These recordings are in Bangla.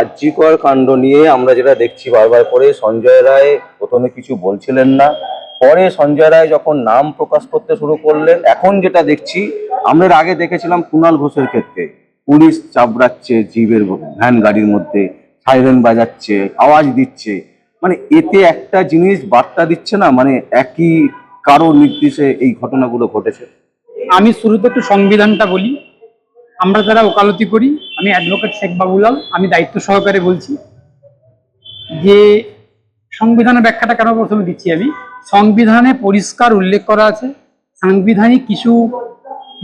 আর্যিকর কাণ্ড নিয়ে আমরা যেটা দেখছি বারবার করে, সঞ্জয় রায় প্রথমে কিছু বলছিলেন না। পরে সঞ্জয় রায় যখন নাম প্রকাশ করতে শুরু করলেন, এখন যেটা দেখছি, আমরা আগে দেখেছিলাম কুণাল ঘোষের ক্ষেত্রে, পুলিশ চাপড়াচ্ছে জিপের ভ্যান গাড়ির মধ্যে, সাইরেন বাজাচ্ছে, আওয়াজ দিচ্ছে। মানে এতে একটা জিনিস বার্তা দিচ্ছে না মানে একই কারও নির্দেশে এই ঘটনাগুলো ঘটেছে। আমি শুরুতে একটু সংবিধানটা বলি। আমরা যারা ওকালতি করি আমি অ্যাডভোকেট শেখ বাবুলাল আমি দায়িত্ব সহকারে বলছি যে সংবিধানের ব্যাখ্যাটা কেন প্রথমে দিচ্ছি আমি? সংবিধানে পরিষ্কার উল্লেখ করা আছে, সাংবিধানিক কিছু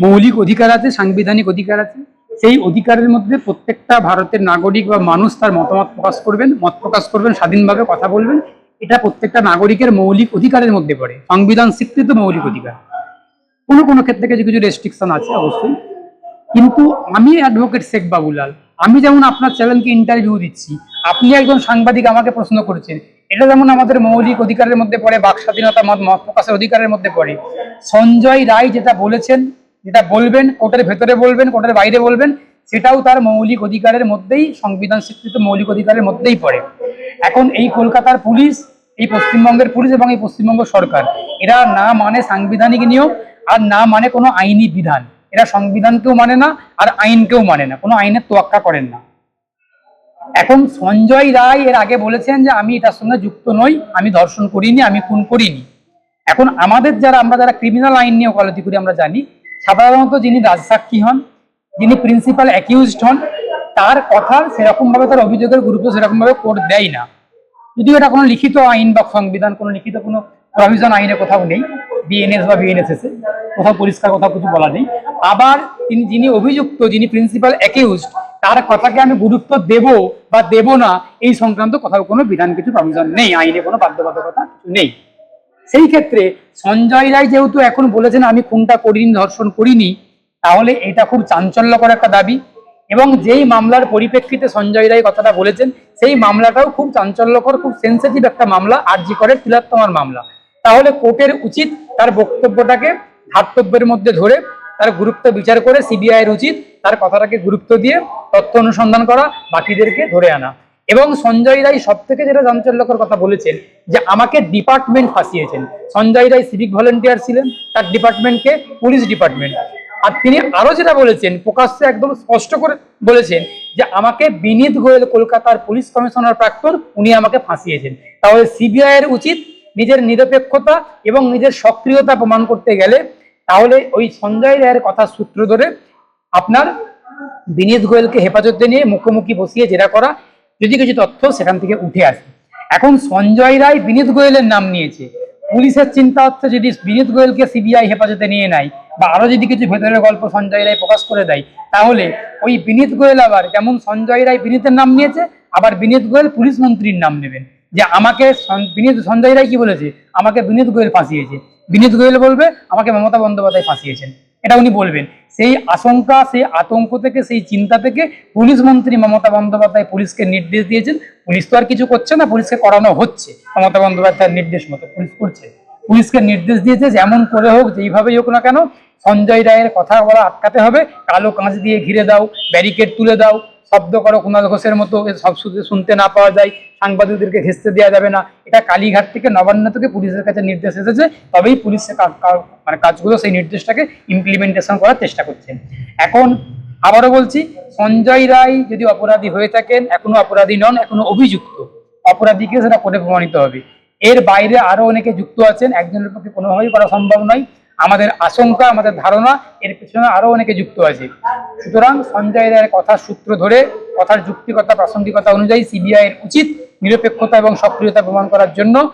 মৌলিক অধিকার আছে, সাংবিধানিক অধিকার আছে। সেই অধিকারের মধ্যে প্রত্যেকটা ভারতের নাগরিক বা মানুষ তার মতামত প্রকাশ করবেন, মত প্রকাশ করবেন, স্বাধীনভাবে কথা বলবেন। এটা প্রত্যেকটা নাগরিকের মৌলিক অধিকারের মধ্যে পড়ে। সংবিধান স্বীকৃত মৌলিক অধিকার। কোনো কোনো ক্ষেত্রে কিছু কিছু রেস্ট্রিকশন আছে, অবশ্যই। কিন্তু আমি অ্যাডভোকেট শেখ বাবুলাল। আমি যেমন আপনার চ্যানেলকে ইন্টারভিউ দিচ্ছি, আপনি একজন সাংবাদিক আমাকে প্রশ্ন করেছেন। এটা যেমন আমাদের মৌলিক অধিকারের মধ্যে পড়ে, বাক স্বাধীনতা মত প্রকাশের অধিকারের মধ্যে পড়ে। সঞ্জয় রায় যেটা বলেছেন, যেটা বলবেন, কোর্টের ভেতরে বলবেন, কোর্টের বাইরে বলবেন, সেটাও তার মৌলিক অধিকারের মধ্যেই সংবিধান স্বীকৃত মৌলিক অধিকারের মধ্যেই পড়ে। এখন এই কলকাতার পুলিশ, এই পশ্চিমবঙ্গের পুলিশ এবং এই পশ্চিমবঙ্গ সরকার, এরা না মানে সাংবিধানিক নিয়ম আর না মানে কোনো আইনি বিধান। এরা সংবিধানকেও মানে না আর আইনকেও মানে না। কোনো আইনের তোয়াক্কা করেন না। এখন সঞ্জয় রায় এর আগে বলেছেন যে, আমি এটার সঙ্গে যুক্ত নই, আমি ধর্ষণ করিনি, আমি খুন করিনি। এখন আমাদের যারা, আমরা যারা ক্রিমিনাল আইন নিয়ে ওকালতি করি, আমরা জানি, সাধারণত যিনি রাজসাক্ষী হন, যিনি প্রিন্সিপাল অ্যাকিউজড হন, তার কথার সেরকম ভাবে তার অভিযোগের গুরুত্ব সেরকম ভাবে কোর্ট দেয় না। যদিও এটা কোনো লিখিত আইন বা সংবিধান, কোনো লিখিত কোনো প্রভিশন আইনে কোথাও নেই। বিএনএস বা বিএনএসএস কোথাও পরিষ্কার, কোথাও কিছু বলা নেই। আবার তিনি, যিনি অভিযুক্ত, যিনি প্রিন্সিপাল অ্যাকিউজড তার কথাকে আমি গুরুত্ব দেব বা দেব না, এই সংক্রান্ত কোথাও কোনো বিধান কিছু প্রভিশন নেই। আইনে কোনো বাধ্যবাধকতা নেই। সেই ক্ষেত্রে সঞ্জয় রায় যেহেতু এখন বলেছেন, আমি খুনটা করিনি, ধর্ষণ করিনি, তাহলে এটা খুব চাঞ্চল্যকর একটা দাবি। এবং যেই মামলার পরিপ্রেক্ষিতে সঞ্জয় রায় কথাটা বলেছেন, সেই মামলাটাও খুব চাঞ্চল্যকর, খুব সেন্সিটিভ একটা মামলা। আরজি করে তিলোত্তমার মামলা। তাহলে কোর্টের উচিত তার বক্তব্যটাকে ধার্তব্যের মধ্যে ধরে তার গুরুত্ব বিচার করে সিবিআই এর উচিত তার কথাটাকে গুরুত্ব দিয়ে তথ্য অনুসন্ধান করা, বাকিদেরকে ধরে আনা। এবং সঞ্জয় রায় সব থেকে যেটা চাঞ্চল্যকর কথা বলেছেন, যে আমাকে ডিপার্টমেন্ট ফাঁসিয়েছেন। সঞ্জয় রায় সিভিক ভলেন্টিয়ার ছিলেন, তার ডিপার্টমেন্টকে পুলিশ ডিপার্টমেন্ট। আর তিনি আরও যেটা বলেছেন, প্রকাশ্যে একদম স্পষ্ট করে বলেছেন, যে আমাকে বিনীত গোয়েল কলকাতার পুলিশ কমিশনার প্রাক্তন, উনি আমাকে ফাঁসিয়েছেন। তাহলে সিবিআই এর উচিত নিজের নিরপেক্ষতা এবং নিজের সক্রিয়তা প্রমাণ করতে গেলে তাহলে ওই সঞ্জয় রায়ের কথা সূত্র ধরে আপনার বিনীত গোয়েলকে হেফাজতে নিয়ে মুখোমুখি বসিয়ে জেরা করা, যদি কিছু তথ্য সেখান থেকে উঠে আসে। এখন সঞ্জয় রায় বিনীত গোয়েলের নাম নিয়েছে। পুলিশের চিন্তা হচ্ছে যদি বিনীত গোয়েলকে সিবিআই হেফাজতে নিয়ে নেয় বা আরও যদি কিছু ভেতরের গল্প সঞ্জয় রায় প্রকাশ করে দেয়, তাহলে ওই বিনীত গোয়েল আবার, যেমন সঞ্জয় রায় বিনীতের নাম নিয়েছে, আবার বিনীত গোয়েল পুলিশ মন্ত্রীর নাম নেবেন যে আমাকে বিনীত সঞ্জয় রায় কি বলেছে? আমাকে বিনীত গোয়েল ফাঁসিয়েছে। বিনীত গোয়েল বলবে, আমাকে মমতা বন্দ্যোপাধ্যায় ফাঁসিয়েছেন। এটা উনি বলবেন। সেই আশঙ্কা, সেই আতঙ্ক থেকে, সেই চিন্তা থেকে পুলিশ মন্ত্রী মমতা বন্দ্যোপাধ্যায় পুলিশকে নির্দেশ দিয়েছেন। পুলিশ তো আর কিছু করছে না, পুলিশকে করানো হচ্ছে। মমতা বন্দ্যোপাধ্যায়ের নির্দেশ মতো পুলিশ করছে। পুলিশকে নির্দেশ দিয়েছে যেমন করে হোক, যেইভাবেই হোক না কেন, সঞ্জয় রায়ের কথা বলা আটকাতে হবে। কালো কাঁচ দিয়ে ঘিরে দাও, ব্যারিকেড তুলে দাও শব্দ করো কুণাল ঘোষের মতো সব শুনতে না পাওয়া যায়, সাংবাদিকদেরকে ঘেঁচতে দেওয়া যাবে না। এটা কালীঘাট থেকে নবান্ন থেকে পুলিশের কাছে নির্দেশ এসেছে, তবেই পুলিশ মানে কাজগুলো, সেই নির্দেশটাকে ইমপ্লিমেন্টেশন করার চেষ্টা করছে। এখন আবারও বলছি, সঞ্জয় রায় যদি অপরাধী হয়ে থাকেন, এখনও অপরাধী নন, এখনও অভিযুক্ত। অপরাধীকে সেটা করে প্রমাণিত হবে। এর বাইরে আরও অনেকে যুক্ত আছেন, একজনের পক্ষে কোনোভাবেই করা সম্ভব নয়। আমাদের আশঙ্কা, আমাদের ধারণা, এর পিছনে আরও অনেকে যুক্ত আছে। সুতরাং সঞ্জয় রায়ের কথার সূত্র ধরে, কথার যুক্তিকতা, প্রাসঙ্গিকতা অনুযায়ী সিবিআইয়ের উচিত নিরপেক্ষতা এবং সক্রিয়তা প্রমাণ করার জন্য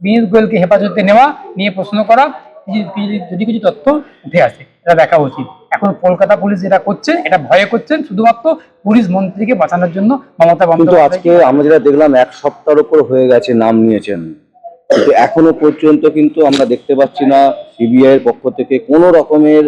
বিনীত গোয়েলকে হেফাজতে নেওয়া নিয়ে প্রশ্ন করা। যদি- কিছু তথ্য উঠে আসে, এটা দেখা উচিত। এখন কলকাতা পুলিশ যেটা করছে, এটা ভয়ে করছেন, শুধুমাত্র পুলিশ মন্ত্রীকে বাঁচানোর জন্য মমতা বন্দ্যোপাধ্যায়। আজকে আমরা যেটা দেখলাম, এক সপ্তাহের উপর হয়ে গেছে, নাম নিয়েছেন। এখনও পর্যন্ত কিন্তু আমরা দেখতে পাচ্ছি না সিবিআই এর পক্ষ থেকে কোনো রকমের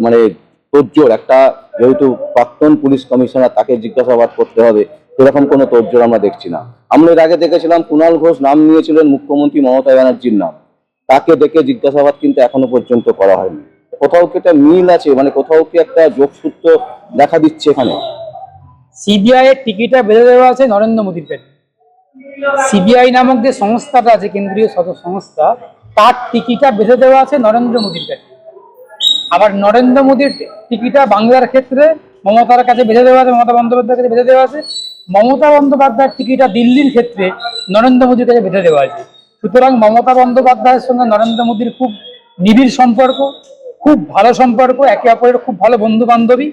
মানে তোজ্জোর একটা যেহেতু প্রাক্তন পুলিশ কমিশনার, তাকে জিজ্ঞাসাবাদ করতে হবে, সেরকম কোনো তোজ্জোর আমরা দেখছি না। আমরা এর আগে দেখেছিলাম, কুণাল ঘোষ নাম নিয়েছিলেন মুখ্যমন্ত্রী মমতা ব্যানার্জির নাম। তাকে ডেকে জিজ্ঞাসাবাদ কিন্তু এখনও পর্যন্ত করা হয়নি। কোথাও কি একটা মিল আছে? মানে কোথাও কি একটা যোগসূত্র দেখা দিচ্ছে এখানে? সিবিআই এর টিকিটটা বেঁধে দেওয়া আছে নরেন্দ্র মোদীর পেটে সিবিআই নামক যে সংস্থাটা আছে, কেন্দ্রীয় সংস্থা, তার টিকিটটা বেঁধে দেওয়া আছে নরেন্দ্র মোদীর পেটে আবার নরেন্দ্র মোদীর টিকিটা বাংলার ক্ষেত্রে মমতার কাছে বেঁধে দেওয়া আছে, মমতা বন্দ্যোপাধ্যায়ের কাছে বেঁধে দেওয়া আছে। মমতা বন্দ্যোপাধ্যায়ের টিকিটা দিল্লির ক্ষেত্রে নরেন্দ্র মোদীর কাছে বেঁধে দেওয়া আছে। সুতরাং মমতা বন্দ্যোপাধ্যায়ের সঙ্গে নরেন্দ্র মোদীর খুব নিবিড় সম্পর্ক, খুব ভালো সম্পর্ক, একে অপরের খুব ভালো বন্ধু বান্ধবী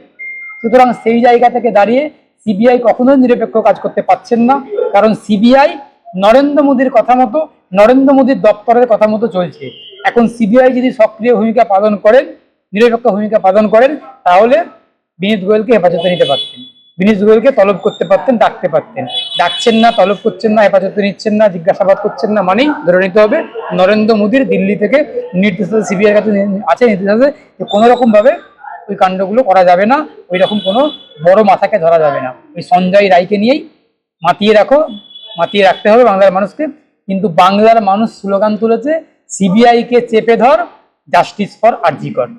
সুতরাং সেই জায়গা থেকে দাঁড়িয়ে সিবিআই কখনোই নিরপেক্ষ কাজ করতে পারছেন না। কারণ সিবিআই নরেন্দ্র মোদীর কথা মতো, নরেন্দ্র মোদীর দপ্তরের কথা মতো চলছে। এখন সিবিআই যদি সক্রিয় ভূমিকা পালন করেন নিরপেক্ষ ভূমিকা পালন করেন, তাহলে বিনীত গোয়েলকে হেফাজতে নিতে পারতেন। বিনীত গোয়েলকে তলব করতে পারতেন, ডাকতে পারতেন। ডাকছেন না, তলব করছেন না, হেফাজতে নিচ্ছেন না, জিজ্ঞাসাবাদ করছেন না মানেই ধরে নিতে হবে নরেন্দ্র মোদীর দিল্লি থেকে নির্দেশ সিবিআই কাছে আছে নির্দেশ যে কোনো রকম ভাবে ওই কাণ্ডগুলো করা যাবে না ওই রকম কোনো বড় মাথাকে ধরা যাবে না। ওই সঞ্জয় রায়কে নিয়েই মাতিয়ে রাখো, মাতিয়ে রাখতে হবে বাংলার মানুষকে। কিন্তু বাংলার মানুষ স্লোগান তুলেছে, সিবিআইকে চেপে ধর জাস্টিস ফর আরজিকর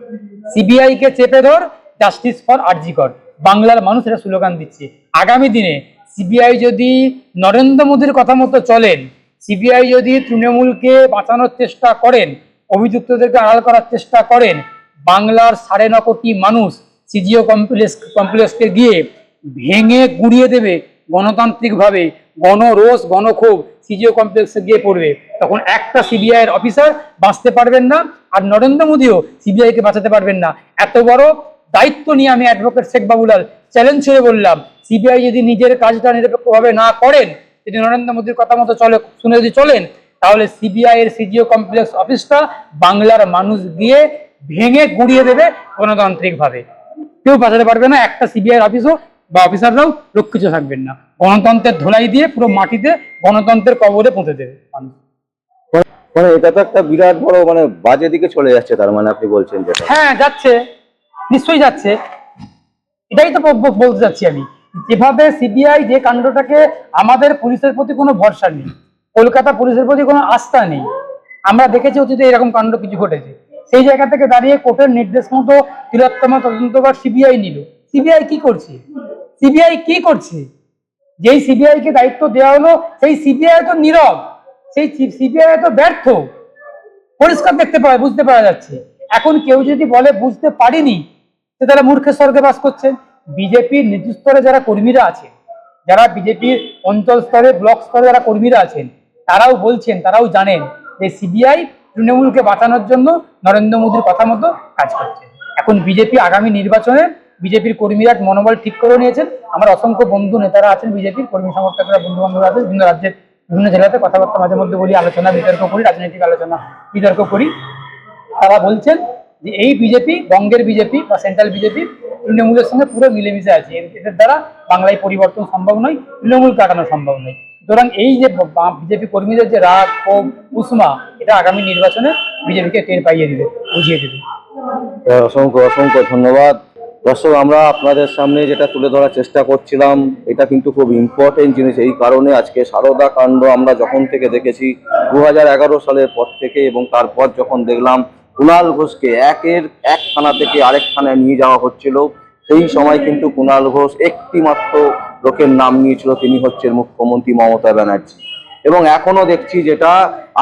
সিবিআই কে চেপে ধর জাস্টিস ফর আরজিকর বাংলার মানুষ এটা স্লোগান দিচ্ছে। আগামী দিনে সিবিআই যদি নরেন্দ্র মোদীর কথা মতো চলেন সিবিআই যদি তৃণমূলকে বাঁচানোর চেষ্টা করেন, অভিযুক্তদেরকে আড়াল করার চেষ্টা করেন, বাংলার সাড়ে ন কোটি মানুষ সিজিও কমপ্লেক্স কমপ্লেক্সকে গিয়ে ভেঙে গুড়িয়ে দেবে গণতান্ত্রিকভাবে। গণরোষ, গণক্ষোভ সিজিও কমপ্লেক্সে গিয়ে পড়বে, তখন একটা সিবিআই এর অফিসার বাঁচতে পারবেন না, আর নরেন্দ্র মোদীও সিবিআই কে বাঁচাতে পারবেন না। এত বড় দায়িত্ব নিয়ে আমি অ্যাডভোকেট শেখ বাবুলাল চ্যালেঞ্জ হয়ে বললাম সিবিআই যদি নিজের কাজটা নিরপেক্ষভাবে না করেন, যদি নরেন্দ্র মোদীর কথা মতো চলে, শুনে যদি চলেন, তাহলে সিবিআই এর সিজিও কমপ্লেক্স অফিসটা বাংলার মানুষ গিয়ে ভেঙে গুড়িয়ে দেবে গণতান্ত্রিকভাবে। কেউ বাঁচাতে পারবে না, একটা সিবিআই অফিসও বা অফিসাররাও রক্ষিত থাকবেন না। গণতন্ত্রের ধোলাই দিয়ে পুরো মাটিতে গণতন্ত্রের কবরে পুঁতে দেবে মানুষ। মানে এটা তো একটা বিরাট বড় মানে বাজে দিকে চলে যাচ্ছে তার মানে আপনি বলছেন যেটা। হ্যাঁ যাচ্ছে। নিশ্চয়ই যাচ্ছে। এটাই তো বলতে চাচ্ছি আমি। যেভাবে সিবিআই যে কাণ্ডটাকে আমাদের পুলিশের প্রতি কোনো ভরসা নেই কলকাতা পুলিশের প্রতি কোনো আস্থা নেই আমরা দেখেছি অতীতে এরকম কাণ্ড কিছু ঘটেছে। সেই জায়গা থেকে দাঁড়িয়ে কোর্টের নির্দেশ মতো তিলোত্তমা তদন্তকার সিবিআই নিল। সিবিআই কি করছে? সিবিআই কি করছে? যেই সিবিআই কে দায়িত্ব দেওয়া হলো, সেই সিবিআই তো নীরব, সেই সিবিআই তো ব্যর্থ। পরিষ্কার দেখতে পাওয়া বুঝতে পারা যাচ্ছে। এখন কেউ যদি বলে বুঝতে পারিনি সে তারা মূর্খের স্বর্গে বাস করছে বিজেপির নিজ স্তরে যারা কর্মীরা আছেন, যারা বিজেপির অঞ্চল স্তরে, ব্লক স্তরে যারা কর্মীরা আছেন, তারাও বলছেন, তারাও জানেন যে সিবিআই তৃণমূলকে বাঁচানোর জন্য নরেন্দ্র মোদীর কথা মতো কাজ করছে। এখন বিজেপি আগামী নির্বাচনে বিজেপির কর্মীরা মনোবল ঠিক করে নিয়েছেন। আমার অসংখ্য বন্ধু নেতারা আছেন বিজেপির, কর্মী সমর্থকরা বন্ধু বান্ধবরা আছেন। বিভিন্ন রাজ্যের বিভিন্ন জেলাতে কথাবার্তা মাঝে মধ্যে বলি, আলোচনা, বিতর্ক করি, রাজনৈতিক আলোচনা, বিতর্ক করি। তারা বলছেন যে এই বিজেপি, বঙ্গের বিজেপি বা সেন্ট্রাল বিজেপি তৃণমূলের সঙ্গে পুরো মিলেমিশে আছে। এদের দ্বারা বাংলায় পরিবর্তন সম্ভব নয়, তৃণমূল কাটানো সম্ভব নয়। সুতরাং এই যে বিজেপি কর্মীদের যে রাগ, ক্ষোভ, উষ্মা, এটা আগামী নির্বাচনে বিজেপিকে টের পাইয়ে দিবে, বুঝিয়ে দেবে। অসংখ্য অসংখ্য ধন্যবাদ। দর্শক, আমরা আপনাদের সামনে যেটা তুলে ধরার চেষ্টা করছিলাম, এটা কিন্তু খুব ইম্পর্টেন্ট জিনিস। এই কারণে আজকে সারদা কাণ্ড আমরা যখন থেকে দেখেছি দু হাজার এগারো সালের পর থেকে এবং তারপর যখন দেখলাম কুণাল ঘোষকে একের এক থানা থেকে আরেক থানায় নিয়ে যাওয়া হচ্ছিল। সেই সময় কিন্তু কুণাল ঘোষ একটি মাত্র লোকের নাম নিয়েছিল, তিনি হচ্ছেন মুখ্যমন্ত্রী মমতা ব্যানার্জি। এবং এখনও দেখছি যেটা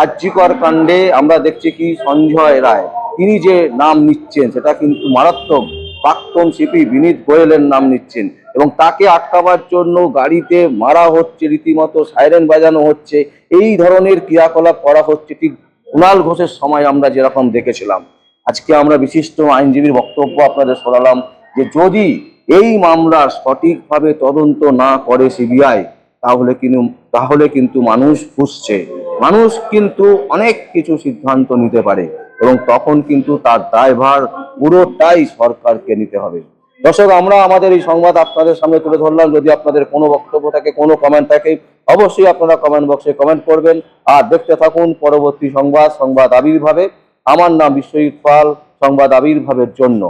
আর্যিকর কাণ্ডে আমরা দেখছি কি সঞ্জয় রায়, তিনি যে নাম নিচ্ছেন, সেটা কিন্তু মারাত্মক। প্রাক্তন সিপি বিনীত গোয়েলের নাম নিচ্ছেন এবং তাকে আটকাবার জন্য গাড়িতে মারা হচ্ছে, রীতিমতো সাইরেন বাজানো হচ্ছে। এই ধরনের ক্রিয়াকলাপ করা হচ্ছে। ঠিক কুণাল ঘোষের সময় আমরা যেরকম দেখেছিলাম। আজকে আমরা বিশিষ্ট আইনজীবীর বক্তব্য আপনাদের শোনালাম যে যদি এই মামলার সঠিকভাবে তদন্ত না করে সিবিআই, তাহলে কিন্তু তাহলে কিন্তু মানুষ ফুসছে। মানুষ কিন্তু অনেক কিছু সিদ্ধান্ত নিতে পারে। এবং তখন কিন্তু তার দায়ভার পুরোটাই সরকারকে নিতে হবে। দর্শক, আমরা আমাদের এই সংবাদ আপনাদের সামনে তুলে ধরলাম। যদি আপনাদের কোনো বক্তব্য থাকে, কোনো কমেন্ট থাকে, অবশ্যই আপনারা কমেন্ট বক্সে কমেন্ট করবেন। আর দেখতে থাকুন পরবর্তী সংবাদ সংবাদ আবির্ভাবে। আমার নাম বিশ্বজিৎ পাল, সংবাদ আবির্ভাবের জন্য।